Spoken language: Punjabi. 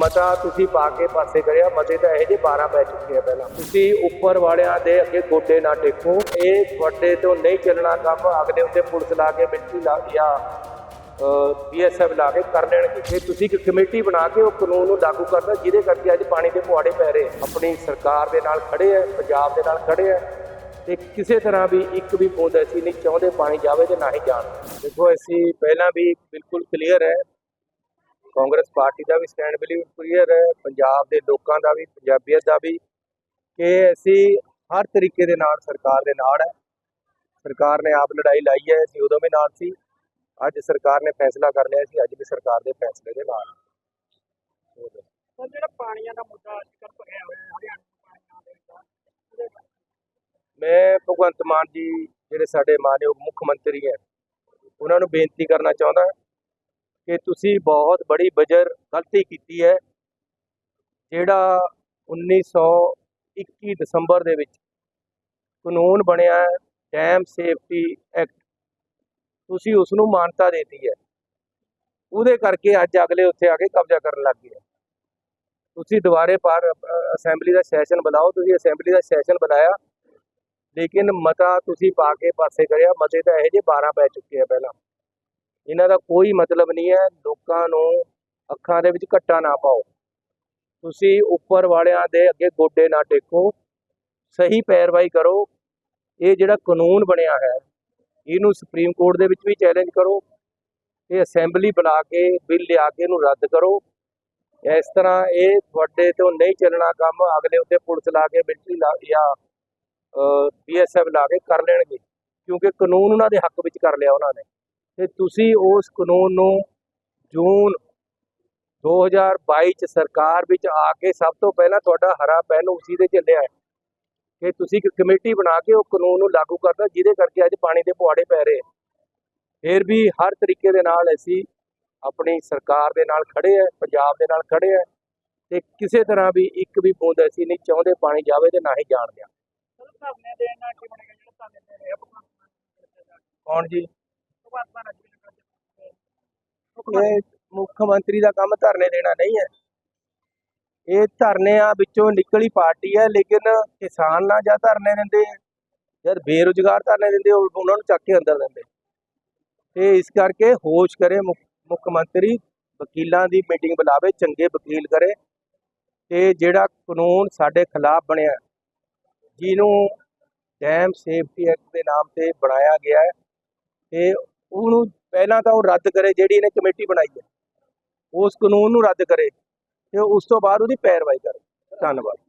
ਮਤਾ ਤੁਸੀਂ ਪਾ ਕੇ ਪਾਸੇ ਕਰਿਆ, ਮਤੇ ਤਾਂ ਇਹ ਜੇ 12 ਪੈ ਚੁੱਕੇ ਆ ਪਹਿਲਾਂ। ਤੁਸੀਂ ਉੱਪਰ ਵਾਲਿਆਂ ਦੇ ਅੱਗੇ ਗੋਡੇ ਨਾ ਟੇਕੋ। ਇਹ ਤੁਹਾਡੇ ਤੋਂ ਨਹੀਂ ਚੱਲਣਾ ਕੰਮ। ਅਗਲੇ ਉੱਤੇ ਪੁਲਿਸ ਲਾ ਕੇ, ਮਿਲਟਰੀ ਲਾ ਜਾਂ ਬੀਐਸਐਫ ਲਾ ਕੇ ਕਰ ਲੈਣਗੇ ਜੇ ਤੁਸੀਂ ਇੱਕ ਕਮੇਟੀ ਬਣਾ ਕੇ ਉਹ ਕਾਨੂੰਨ ਨੂੰ ਲਾਗੂ ਕਰਨਾ ਜਿਹਦੇ ਕਰਕੇ ਅੱਜ ਪਾਣੀ ਦੇ ਪੁਆੜੇ ਪੈ ਰਹੇ। ਆਪਣੀ ਸਰਕਾਰ ਦੇ ਨਾਲ ਖੜੇ ਆ, ਪੰਜਾਬ ਦੇ ਨਾਲ ਖੜੇ ਆ। ਤੇ ਕਿਸੇ ਤਰ੍ਹਾਂ ਵੀ ਇੱਕ ਵੀ ਬੂੰਦ ਅਸੀਂ ਨਹੀਂ ਚਾਹੁੰਦੇ ਪਾਣੀ ਜਾਵੇ ਤੇ ਨਾ ਹੀ ਜਾਣ। ਦੇਖੋ ਅਸੀਂ ਪਹਿਲਾਂ ਵੀ ਬਿਲਕੁਲ ਕਲੀਅਰ ਹੈ। ਕਾਂਗਰਸ ਪਾਰਟੀ ਦਾ ਵੀ ਸਟੈਂਡ ਬਿਲੀਵ ਕਲੀਅਰ ਹੈ ਪੰਜਾਬ ਦੇ ਲੋਕਾਂ ਦਾ ਵੀ ਪੰਜਾਬੀਅਤ ਦਾ ਵੀ ਕਿ ਅਸੀਂ ਹਰ ਤਰੀਕੇ ਦੇ ਨਾਲ ਸਰਕਾਰ ਦੇ ਨਾਲ ਹੈ ਸਰਕਾਰ ਨੇ ਆਪ ਲੜਾਈ ਲਾਈ ਹੈ ਅਸੀਂ ਉਦੋਂ ਵੀ ਨਾਲ ਸੀ ਅੱਜ ਸਰਕਾਰ ਨੇ ਫੈਸਲਾ ਕਰ ਲਿਆ ਸੀ ਅੱਜ ਵੀ ਸਰਕਾਰ ਦੇ ਫੈਸਲੇ ਦੇ ਨਾਲ ਹਾਂ। ਸਰ ਜਿਹੜਾ ਪਾਣੀਆਂ ਦਾ ਮੁੱਦਾ ਅੱਜ ਕੱਲ੍ਹ ਭਰਿਆ ਹੋਇਆ ਹੈ ਹਰਿਆਣਾ ਦੇ ਪਾਣੀਆਂ ਦੇ ਵਿੱਚ ਉਹਦੇ ਬਾਰੇ ਮੈਂ ਭਗਵੰਤ ਮਾਨ ਜੀ ਜਿਹੜੇ ਸਾਡੇ ਮਾਨਯੋਗ ਮੁੱਖ ਮੰਤਰੀ ਹੈ ਉਹਨਾਂ ਨੂੰ ਬੇਨਤੀ ਕਰਨਾ ਚਾਹੁੰਦਾ ਕਿ ਤੁਸੀਂ ਬਹੁਤ ਬੜੀ ਬਜਰ ਗਲਤੀ ਕੀਤੀ ਹੈ, ਜਿਹੜਾ 1921 ਦਸੰਬਰ ਦੇ ਵਿੱਚ ਕਾਨੂੰਨ ਬਣਿਆ ਹੈ ਡੈਮ ਸੇਫਟੀ ਐਕਟ ਤੁਸੀਂ ਉਸ ਨੂੰ ਮਾਨਤਾ ਦੇਤੀ ਹੈ। ਉਹਦੇ ਕਰਕੇ ਅੱਜ ਅਗਲੇ ਉੱਥੇ ਆ ਕੇ ਕਬਜ਼ਾ ਕਰਨ ਲੱਗ ਗਏ ਤੁਸੀਂ ਦੁਬਾਰੇ ਪਰ ਅਸੈਂਬਲੀ ਦਾ ਸੈਸ਼ਨ ਬੁਲਾਓ, ਤੁਸੀਂ ਅਸੈਂਬਲੀ ਦਾ ਸੈਸ਼ਨ ਬੁਲਾਇਆ, ਲੇਕਿਨ ਮਤਾ ਤੁਸੀਂ ਪਾ ਕੇ ਪਾਸੇ ਕਰਿਆ, ਮਤੇ ਤਾਂ ਇਹੋ ਜਿਹੇ 12 ਪੈ ਚੁੱਕੇ ਆ ਪਹਿਲਾਂ। ਇਹਨਾਂ ਦਾ ਕੋਈ ਮਤਲਬ ਨਹੀਂ ਹੈ, ਲੋਕਾਂ ਨੂੰ ਅੱਖਾਂ ਦੇ ਵਿੱਚ ਘੱਟਾ ਨਾ ਪਾਓ। ਤੁਸੀਂ ਉੱਪਰ ਵਾਲਿਆਂ ਦੇ ਅੱਗੇ ਗੋਡੇ ਨਾ ਟੇਕੋ, ਸਹੀ ਪੈਰਵਾਈ ਕਰੋ, ਇਹ ਜਿਹੜਾ ਕਾਨੂੰਨ ਬਣਿਆ ਹੈ, ਇਹਨੂੰ ਸੁਪਰੀਮ ਕੋਰਟ ਦੇ ਵਿੱਚ ਵੀ ਚੈਲੰਜ ਕਰੋ, ਇਹ ਅਸੈਂਬਲੀ ਬੁਲਾ ਕੇ, ਬਿੱਲ ਲਿਆ ਕੇ ਇਹਨੂੰ ਰੱਦ ਕਰੋ। ਇਸ ਤਰ੍ਹਾਂ ਇਹ ਤੁਹਾਡੇ ਤੋਂ ਨਹੀਂ ਚੱਲਣਾ ਕੰਮ, ਅਗਲੇ ਉੱਤੇ ਪੁਲਿਸ ਲਾ ਕੇ ਮਿਲਟਰੀ ਲਾ ਜਾਂ ਬੀਐਸਐਫ ਲਾ ਕੇ ਕਰ ਲੈਣਗੇ, ਕਿਉਂਕਿ ਕਾਨੂੰਨ ਉਹਨਾਂ ਦੇ ਹੱਕ ਵਿੱਚ ਕਰ ਲਿਆ ਉਹਨਾਂ ਨੇ। ਤੇ ਤੁਸੀਂ ਉਸ ਕਾਨੂੰਨ ਨੂੰ ਜੂਨ 2022 ਚ ਸਰਕਾਰ ਵਿੱਚ ਆ ਕੇ ਸਭ ਤੋਂ ਪਹਿਲਾਂ ਤੁਹਾਡਾ ਹਰਾ ਪੈਨ ਉਸੇ ਦੇ ਚੱਲਿਆ ਹੈ ਕਿ ਤੁਸੀਂ ਇੱਕ ਕਮੇਟੀ ਬਣਾ ਕੇ ਉਹ ਕਾਨੂੰਨ ਨੂੰ ਲਾਗੂ ਕਰਨਾ ਜਿਹਦੇ ਕਰਕੇ ਅੱਜ ਪਾਣੀ ਦੇ ਪੁਆੜੇ ਪੈ ਰਹੇ ਫਿਰ ਵੀ ਹਰ ਤਰੀਕੇ ਦੇ ਨਾਲ ਅਸੀਂ ਆਪਣੀ ਸਰਕਾਰ ਦੇ ਨਾਲ ਖੜੇ ਆ ਪੰਜਾਬ ਦੇ ਨਾਲ ਖੜੇ ਆ ਤੇ ਕਿਸੇ ਤਰ੍ਹਾਂ ਵੀ ਇੱਕ ਵੀ ਬੂੰਦ ਅਸੀਂ ਨਹੀਂ ਚਾਹੁੰਦੇ ਪਾਣੀ ਜਾਵੇ ਤੇ ਨਾ ਹੀ ਜਾਣ ਦਿਆਂ। ਕੌਣ ਜੀ? ਇਹ ਮੁੱਖ ਮੰਤਰੀ ਦਾ ਕੰਮ ਧਰਨੇ ਦੇਣਾ ਨਹੀਂ ਹੈ। ਇਹ ਧਰਨਿਆਂ ਵਿੱਚੋਂ ਨਿਕਲੀ ਪਾਰਟੀ ਹੈ, ਲੇਕਿਨ ਕਿਸਾਨ ਨਾ ਜਾਂ ਧਰਨੇ ਦਿੰਦੇ ਜਦ ਬੇਰੁਜ਼ਗਾਰ ਧਰਨੇ ਦਿੰਦੇ ਉਹਨਾਂ ਨੂੰ ਚੱਕ ਕੇ ਅੰਦਰ ਦਿੰਦੇ ਤੇ ਇਸ ਕਰਕੇ ਹੋਸ਼ ਕਰੇ ਮੁੱਖ ਮੁੱਖ ਮੰਤਰੀ, ਵਕੀਲਾਂ ਦੀ ਮੀਟਿੰਗ ਬੁਲਾਵੇ, ਚੰਗੇ ਵਕੀਲ ਕਰੇ, ਤੇ ਜਿਹੜਾ ਕਾਨੂੰਨ ਸਾਡੇ ਖਿਲਾਫ ਬਣਿਆ, ਜਿਹਨੂੰ ਡੈਮ ਸੇਫਟੀ ਐਕਟ ਦੇ ਨਾਮ ਤੇ ਬਣਾਇਆ ਗਿਆ ਹੈ, ਤੇ ਉਹਨੂੰ ਪਹਿਲਾਂ ਤਾਂ ਉਹ ਰੱਦ ਕਰੇ ਜਿਹੜੀ ਇਹਨੇ ਕਮੇਟੀ ਬਣਾਈ ਹੈ। ਉਸ ਕਾਨੂੰਨ ਨੂੰ ਰੱਦ ਕਰੇ ਤੇ ਉਸ ਤੋਂ ਬਾਅਦ ਉਹਦੀ ਪੈਰਵਾਈ ਕਰੇ। ਧੰਨਵਾਦ।